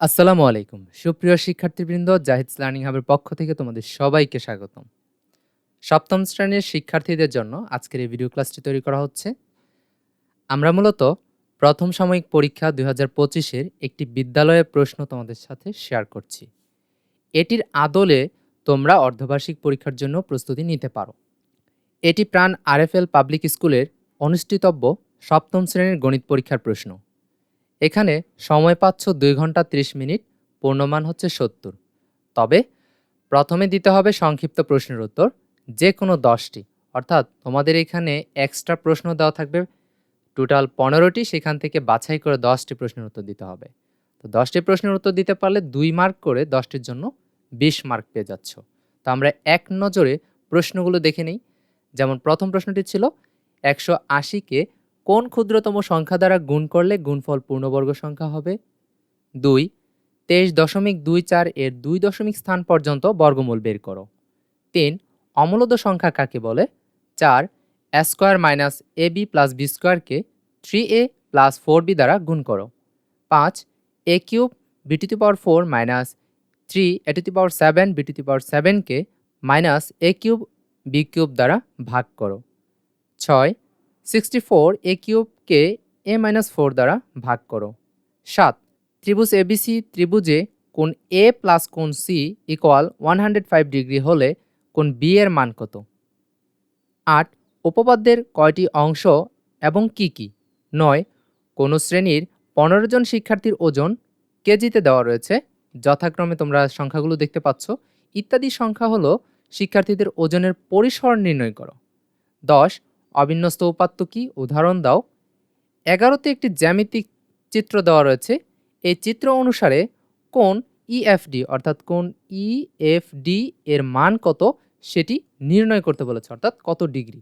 আসসালামু আলাইকুম। সুপ্রিয় শিক্ষার্থীবৃন্দ, জাহিদ লার্নিং হাবের পক্ষ থেকে তোমাদের সবাইকে স্বাগতম। সপ্তম শ্রেণির শিক্ষার্থীদের জন্য আজকের এই ভিডিও ক্লাসটি তৈরি করা হচ্ছে। আমরা মূলত প্রথম সাময়িক পরীক্ষা দুই হাজার পঁচিশের একটি বিদ্যালয়ের প্রশ্ন তোমাদের সাথে শেয়ার করছি। এটির আদলে তোমরা অর্ধবার্ষিক পরীক্ষার জন্য প্রস্তুতি নিতে পারো। এটি প্রাণ আরএফএল পাবলিক স্কুলের অনুষ্ঠিতব্য সপ্তম শ্রেণির গণিত পরীক্ষার প্রশ্ন। এখানে সময় পাচ্ছ দুই ঘণ্টা ত্রিশ মিনিট, পূর্ণমান হচ্ছে সত্তর। তবে প্রথমে দিতে হবে সংক্ষিপ্ত প্রশ্নের উত্তর যে কোনো দশটি। অর্থাৎ তোমাদের এখানে এক্সট্রা প্রশ্ন দেওয়া থাকবে। টোটাল পনেরোটি, সেখান থেকে বাছাই করে দশটি প্রশ্নের উত্তর দিতে হবে। তো দশটি প্রশ্নের উত্তর দিতে পারলে দুই মার্ক করে দশটির জন্য বিশ মার্ক পেয়ে যাচ্ছ। তো আমরা এক নজরে প্রশ্নগুলো দেখে নিই। যেমন প্রথম প্রশ্নটি ছিল, একশো আশিকে কোন ক্ষুদ্রতম সংখ্যা দ্বারা গুণ করলে গুণফল পূর্ণবর্গ সংখ্যা হবে? দুই, তেইশ দশমিক দুই চার এর দুই দশমিক স্থান পর্যন্ত বর্গমূল বের করো। তিন, অমূলদ সংখ্যা কাকে বলে? চার A square minus A B plus B স্কোয়ারকে three A plus four B দ্বারা গুণ করো। পাঁচ, A cube B to power four minus three A to power seven B to power সেভেনকে minus A cube B cube দ্বারা ভাগ করো। ছয় sixty four A কিউবকে এ মাইনাস ফোর দ্বারা ভাগ করো। সাত, ত্রিভুজ এবিসি ত্রিভুজে কোন এ প্লাস কোন C equal one hundred five degree হলে কোন বি এর মান কত? আট, উপপাদ্যের কয়টি অংশ এবং কি কি? নয়, কোনো শ্রেণির পনেরো জন শিক্ষার্থীর ওজন কেজিতে দেওয়া রয়েছে। যথাক্রমে তোমরা সংখ্যাগুলো দেখতে পাচ্ছ। ইত্যাদি সংখ্যা হলো শিক্ষার্থীদের ওজনের পরিসর নির্ণয় করো। দশ অবিন্যস্ত উপাত্ত কি? উদাহরণ দাও। এগারোতে একটি জ্যামিতিক চিত্র দেওয়া রয়েছে। এই চিত্র অনুসারে কোন ইএফডি অর্থাৎ কোন ইএফডি এর মান কত সেটি নির্ণয় করতে বলেছে, অর্থাৎ কত ডিগ্রি।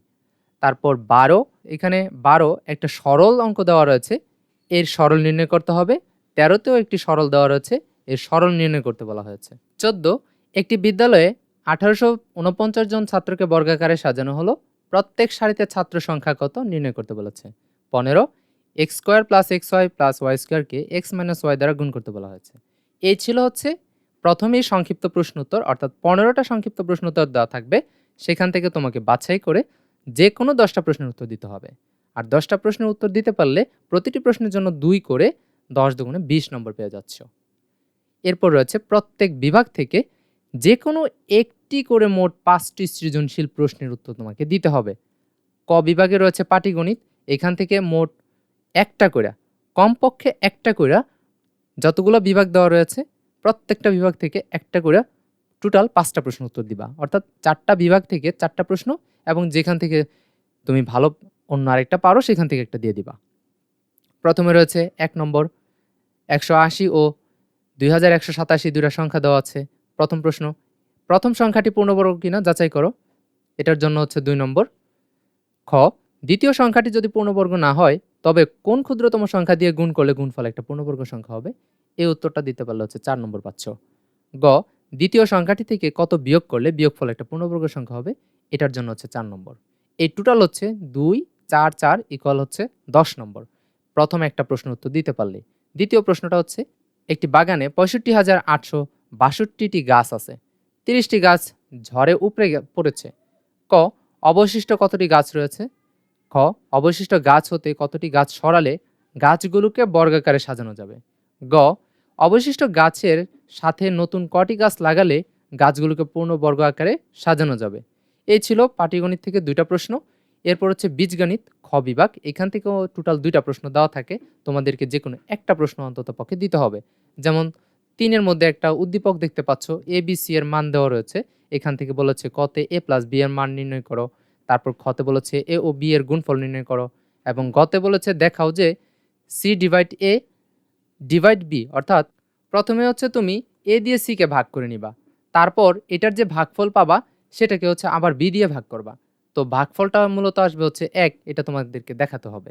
তারপর বারো, এখানে বারো একটা সরল অঙ্ক দেওয়া রয়েছে। এর সরল নির্ণয় করতে হবে। তেরোতেও একটি সরল দেওয়া রয়েছে। এর সরল নির্ণয় করতে বলা হয়েছে। চোদ্দ, একটি বিদ্যালয়ে আঠারোশো উনপঞ্চাশ জন ছাত্রকে বর্গাকারে সাজানো হলো। প্রত্যেক সারিতে ছাত্র সংখ্যা কত নির্ণয় করতে বলেছে? পনেরো, X square plus X Y plus Y স্কোয়ারকে এক্স মাইনাস ওয়াই দ্বারা গুণ করতে বলা হয়েছে। এই ছিল হচ্ছে প্রথমেই সংক্ষিপ্ত প্রশ্ন উত্তর, অর্থাৎ পনেরোটা সংক্ষিপ্ত প্রশ্ন উত্তর দেওয়া থাকবে। সেখান থেকে তোমাকে বাছাই করে যে কোনো দশটা প্রশ্নের উত্তর দিতে হবে। আর দশটা প্রশ্নের উত্তর দিতে পারলে প্রতিটি প্রশ্নের জন্য দুই করে দশ দুগুণে বিশ নম্বর পেয়ে যাচ্ছ। এরপর রয়েছে প্রত্যেক বিভাগ থেকে যে কোনো একটি করে মোট পাঁচটি সৃজনশীল প্রশ্নের উত্তর তোমাকে দিতে হবে। ক বিভাগে রয়েছে পাটিগণিত, এখান থেকে মোট একটা করে কমপক্ষে একটা করে যতগুলো বিভাগ দেওয়া রয়েছে, প্রত্যেকটা বিভাগ থেকে একটা করে টোটাল পাঁচটা প্রশ্ন উত্তর দিবা। অর্থাৎ চারটা বিভাগ থেকে চারটা প্রশ্ন এবং যেখান থেকে তুমি ভালো অন্য আরেকটা পারো, সেখান থেকে একটা দিয়ে দিবা। প্রথমে রয়েছে এক নম্বর, একশো আশি ও দুই হাজার একশো সাতাশি দুটা সংখ্যা দেওয়া আছে। প্রথম প্রশ্ন প্রথম সংখ্যাটি পূর্ণবর্গ কিনা যাচাই করো। এটার জন্য হচ্ছে দুই নম্বর। খ, দ্বিতীয় সংখ্যাটি যদি পূর্ণবর্গ না হয়, তবে কোন ক্ষুদ্রতম সংখ্যা দিয়ে গুণ করলে গুণফল একটা পূর্ণবর্গ সংখ্যা হবে? এই উত্তরটা দিতে পারলে হচ্ছে চার নম্বর পাচ্ছ। গ, দ্বিতীয় সংখ্যাটি থেকে কত বিয়োগ করলে বিয়োগফল একটা পূর্ণবর্গ সংখ্যা হবে? এটার জন্য হচ্ছে চার নম্বর। এই টোটাল হচ্ছে দুই, চার চার ইকুয়াল হচ্ছে দশ নম্বর। প্রথম একটা প্রশ্ন উত্তর দিতে পারলে। দ্বিতীয় প্রশ্নটা হচ্ছে, একটি বাগানে পঁয়ষট্টি হাজার আটশো বাষট্টিটি গাছ আছে। তিরিশটি গাছ ঝড়ে উপড়ে পড়েছে। ক, অবশিষ্ট কতটি গাছ রয়েছে? খ, অবশিষ্ট গাছ হতে কতটি গাছ সরালে গাছগুলোকে বর্গাকারে সাজানো যাবে? গ, অবশিষ্ট গাছের সাথে নতুন কটি গাছ লাগালে গাছগুলোকে পূর্ণ বর্গ আকারে সাজানো যাবে। এই ছিল পাটিগণিত থেকে দুইটা প্রশ্ন। এরপর হচ্ছে বীজগণিত, খ বিভাগ। এখান থেকেও টোটাল দুইটা প্রশ্ন দেওয়া থাকে। তোমাদেরকে যে কোনো একটা প্রশ্ন অন্তত পক্ষে দিতে হবে। যেমন তিনের মধ্যে একটা উদ্দীপক দেখতে পাচ্ছ। এ বি সি এর মান দেওয়া রয়েছে। এখান থেকে বলেছে কতে এ প্লাস বি এর মান নির্ণয় করো। তারপর খতে বলেছে এ ও বি এর গুণফল নির্ণয় করো। এবং গতে বলেছে দেখাও যে C divide A divide B অর্থাৎ প্রথমে হচ্ছে তুমি এ দিয়ে সিকে ভাগ করে নিবা। তারপর এটার যে ভাগফল পাবা, সেটাকে হচ্ছে আবার বি দিয়ে ভাগ করবা। তো ভাগফলটা মূলত আসবে হচ্ছে এক, এটা তোমাদেরকে দেখাতে হবে।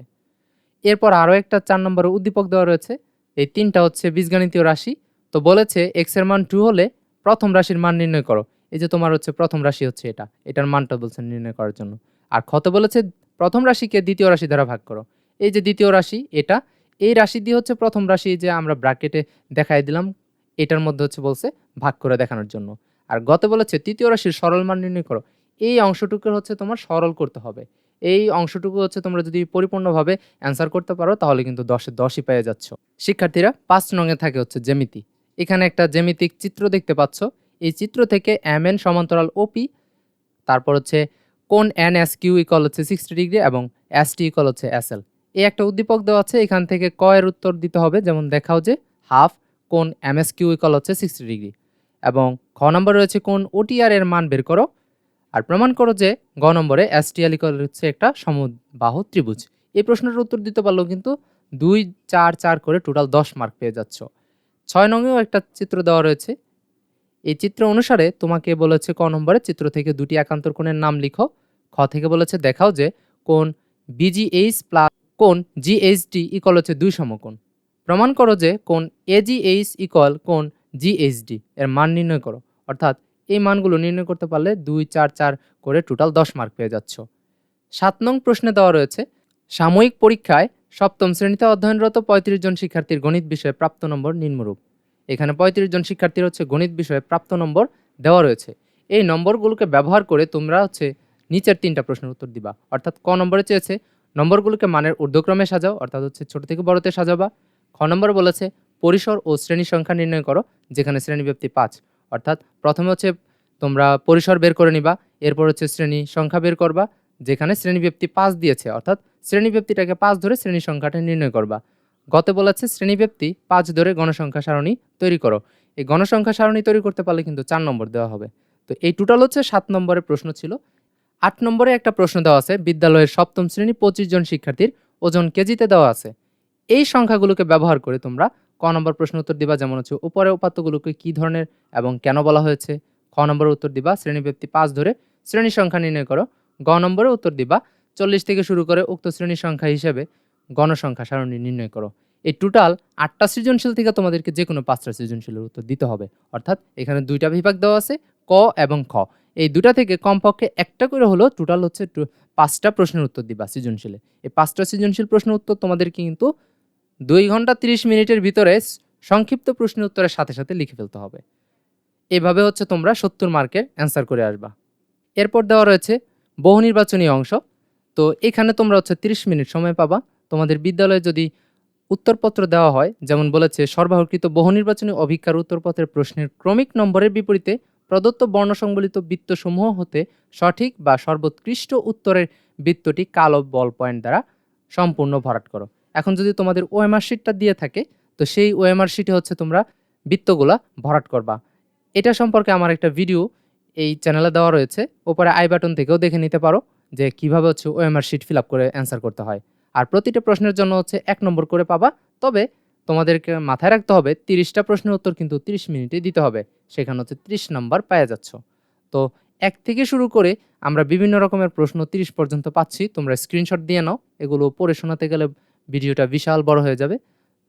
এরপর আরও একটা চার নম্বরের উদ্দীপক দেওয়া রয়েছে। এই তিনটা হচ্ছে বীজগণিতীয় রাশি। তো বলেছে এক্সের মান টু হলে প্রথম রাশির মান নির্ণয় করো। এই যে তোমার হচ্ছে প্রথম রাশি হচ্ছে এটা। এটার মানটা বলছে নির্ণয় করার জন্য। আর ক্ষত বলেছে প্রথম রাশিকে দ্বিতীয় রাশি দ্বারা ভাগ করো। এই যে দ্বিতীয় রাশি, এটা, এই রাশি দিয়ে হচ্ছে প্রথম রাশি যে আমরা ব্র্যাকেটে দেখাই দিলাম, এটার মধ্যে হচ্ছে বলছে ভাগ করে দেখানোর জন্য। আর গত বলেছে তৃতীয় রাশির সরল মান নির্ণয় করো। এই অংশটুকুর হচ্ছে তোমার সরল করতে হবে। এই অংশটুকু হচ্ছে তোমরা যদি পরিপূর্ণভাবে অ্যান্সার করতে পারো, তাহলে কিন্তু দশে দশই পেয়ে যাচ্ছ। শিক্ষার্থীরা, পাঁচ নঙে থাকে হচ্ছে জ্যামিতি। এখানে একটা জ্যামিতিক চিত্র দেখতে পাচ্ছ। এই চিত্র থেকে এম এন সমান্তরাল ওপি তারপর হচ্ছে কোন এন এস কিউ ইকল হচ্ছে সিক্সটি ডিগ্রি এবং এস টি ইকল হচ্ছে এস এল এই একটা উদ্দীপক দেওয়া আছে, এখান থেকে ক এর উত্তর দিতে হবে। যেমন দেখাও যে হাফ কোন এম এস কিউ ইকল হচ্ছে সিক্সটি ডিগ্রি এবং খ নম্বর রয়েছে কোন ওটিআর এর মান বের করো। আর প্রমাণ করো যে গ নম্বরে এস টি এল ইকল হচ্ছে একটা সমবাহু ত্রিভুজ। এই প্রশ্নের উত্তর দিতে পারলেও কিন্তু দুই, চার চার করে টোটাল দশ মার্ক পেয়ে যাচ্ছ। ছয় নঙেও একটা চিত্র দেওয়া রয়েছে। এই চিত্র অনুসারে তোমাকে বলেছে ক নম্বরে চিত্র থেকে দুটি একান্তর কোণের নাম লিখো। খ থেকে বলেছে দেখাও যে কোন বিজিএইচ প্লাস কোন জিএইচডি ইকল হচ্ছে দুই সমকোণ। প্রমাণ করো যে কোন এজিএইচ ইকল কোন জিএইচডি এর মান নির্ণয় করো। অর্থাৎ এই মানগুলো নির্ণয় করতে পারলে দুই, চার চার করে টোটাল দশ মার্ক পেয়ে যাচ্ছ। সাত নং প্রশ্নে দেওয়া রয়েছে, সাময়িক পরীক্ষায় সপ্তম শ্রেণীতে অধ্যয়নরত পঁয়ত্রিশ জন শিক্ষার্থীর গণিত বিষয়ে প্রাপ্ত নম্বর নিম্নরূপ। এখানে পঁয়ত্রিশ জন শিক্ষার্থীর হচ্ছে গণিত বিষয়ে প্রাপ্ত নম্বর দেওয়া রয়েছে। এই নম্বরগুলোকে ব্যবহার করে তোমরা হচ্ছে নিচের তিনটা প্রশ্নের উত্তর দিবা। অর্থাৎ ক নম্বরে চেয়েছে, নম্বরগুলোকে মানের ঊর্ধ্বক্রমে সাজাও, অর্থাৎ হচ্ছে ছোট থেকে বড়তে সাজাবা। খ নম্বর বলেছে, পরিসর ও শ্রেণি সংখ্যা নির্ণয় করো, যেখানে শ্রেণীব্যাপ্তি পাঁচ। অর্থাৎ প্রথমে হচ্ছে তোমরা পরিসর বের করে নিবা, এরপর হচ্ছে শ্রেণি সংখ্যা বের করবা, যেখানে শ্রেণীব্যাপ্তি পাঁচ দিয়েছে। অর্থাৎ শ্রেণীব্যাপ্তিটাকে পাঁচ ধরে শ্রেণি সংখ্যাটা নির্ণয় করবা। গতে বলেছে শ্রেণীব্যাপ্তি পাঁচ ধরে গণসংখ্যা সারণী তৈরি করো। এই গণসংখ্যা সারণী তৈরি করতে পারলে কিন্তু চার নম্বর দেওয়া হবে। তো এই টোটাল হচ্ছে সাত নম্বরের প্রশ্ন ছিল। আট নম্বরে একটা প্রশ্ন দেওয়া আছে, বিদ্যালয়ের সপ্তম শ্রেণি পঁচিশ জন শিক্ষার্থীর ওজন কেজিতে দেওয়া আছে। এই সংখ্যাগুলোকে ব্যবহার করে তোমরা ক নম্বর প্রশ্ন উত্তর দিবা, যেমন হচ্ছে উপরে উপাত্তগুলোকে কী ধরনের এবং কেন বলা হয়েছে? খ নম্বরে উত্তর দিবা, শ্রেণীব্যাপ্তি পাঁচ ধরে শ্রেণি সংখ্যা নির্ণয় করো। গ নম্বরে উত্তর দিবা চল্লিশ থেকে শুরু করে উক্ত শ্রেণি সংখ্যা হিসেবে গণসংখ্যা সারণী নির্ণয় করো। এই টোটাল আটটা সৃজনশীল থেকে তোমাদেরকে যে কোনো পাঁচটা সৃজনশীলের উত্তর দিতে হবে। অর্থাৎ এখানে দুইটা বিভাগ দেওয়া আছে, ক এবং খ। এই দুটা থেকে কমপক্ষে একটা করে হলো টোটাল হচ্ছে পাঁচটা প্রশ্নের উত্তর দিবা সৃজনশীলে। এই পাঁচটা সৃজনশীল প্রশ্নের উত্তর তোমাদেরকে কিন্তু দুই ঘণ্টা তিরিশ মিনিটের ভিতরে সংক্ষিপ্ত প্রশ্নের উত্তরের সাথে সাথে লিখে ফেলতে হবে। এভাবে হচ্ছে তোমরা সত্তর মার্কের অ্যান্সার করে আসবা। এরপর দেওয়া রয়েছে বহু নির্বাচনী অংশ। তো এখানে তোমরা হচ্ছে তিরিশ মিনিট সময় পাবা। তোমাদের বিদ্যালয়ে যদি উত্তরপত্র দেওয়া হয়, যেমন বলেছে সরবরাহকৃত বহু নির্বাচনী অভিজ্ঞার উত্তরপত্রের প্রশ্নের ক্রমিক নম্বরের বিপরীতে প্রদত্ত বর্ণসংবলিত বৃত্তসমূহ হতে সঠিক বা সর্বোৎকৃষ্ট উত্তরের বৃত্তটি কালো বল পয়েন্ট দ্বারা সম্পূর্ণ ভরাট করো। এখন যদি তোমাদের ওএমআর শিটটা দিয়ে থাকে, তো সেই ওএমআর শিটে হচ্ছে তোমরা বৃত্তগুলা ভরাট করবা। এটা সম্পর্কে আমার একটা ভিডিও। এই চ্যানেলে দেওয়া রয়েছে। ওপরে আই বাটন থেকেও দেখে নিতে পারো যে কীভাবে হচ্ছে ওএমআর শিট ফিল আপ করে অ্যান্সার করতে হয়। আর প্রতিটা প্রশ্নের জন্য হচ্ছে এক নম্বর করে পাবা। তবে তোমাদেরকে মাথায় রাখতে হবে, তিরিশটা প্রশ্নের উত্তর কিন্তু তিরিশ মিনিটে দিতে হবে। সেখানে হচ্ছে তিরিশ নাম্বার পাওয়া যাচ্ছ। তো এক থেকে শুরু করে আমরা বিভিন্ন রকমের প্রশ্ন তিরিশ পর্যন্ত পাচ্ছি। তোমরা স্ক্রিনশট দিয়ে নাও। এগুলো পড়ে শোনাতে গেলে ভিডিওটা বিশাল বড় হয়ে যাবে।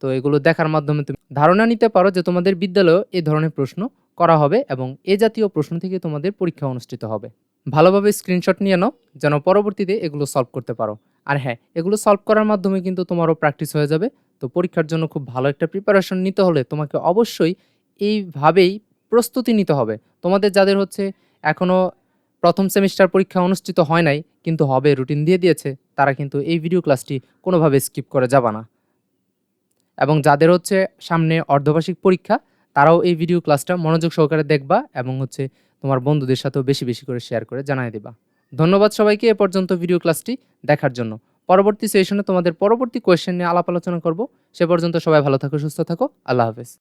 তো এগুলো দেখার মাধ্যমে তুমি ধারণা নিতে পারো যে তোমাদের বিদ্যালয়েও এই ধরনের প্রশ্ন করা হবে এবং এ জাতীয় প্রশ্ন থেকে তোমাদের পরীক্ষা অনুষ্ঠিত হবে। ভালোভাবে স্ক্রিনশট নিয়ে নাও, যেন পরবর্তীতে এগুলো সলভ করতে পারো। আর হ্যাঁ এগুলো সলভ করার মাধ্যমে কিন্তু তোমারও প্র্যাকটিস হয়ে যাবে। তো পরীক্ষার জন্য খুব ভালো একটা প্রিপারেশন নিতে হলে তোমাকে অবশ্যই এইভাবেই প্রস্তুতি নিতে হবে। তোমাদের যাদের হচ্ছে এখনও প্রথম সেমিস্টার পরীক্ষা অনুষ্ঠিত হয় নাই, কিন্তু হবে রুটিন দিয়ে দিয়েছে, তারা কিন্তু এই ভিডিও ক্লাসটি কোনোভাবে স্কিপ করে যাবা না। এবং যাদের হচ্ছে সামনে অর্ধবার্ষিক পরীক্ষা, তারাও এই ভিডিও ক্লাসটা মনোযোগ সহকারে দেখবা এবং হচ্ছে তোমার বন্ধুদের সাথেও বেশি বেশি করে শেয়ার করে জানাই দেবা। ধন্যবাদ সবাইকে, এ পর্যন্ত ভিডিও ক্লাসটি দেখার জন্য। পরবর্তী সেশনে তোমাদের পরবর্তী কোয়েশ্চেন নিয়ে আলাপ আলোচনা করব। সে পর্যন্ত সবাই ভালো থাকো, সুস্থ থাকো। আল্লাহ হাফেজ।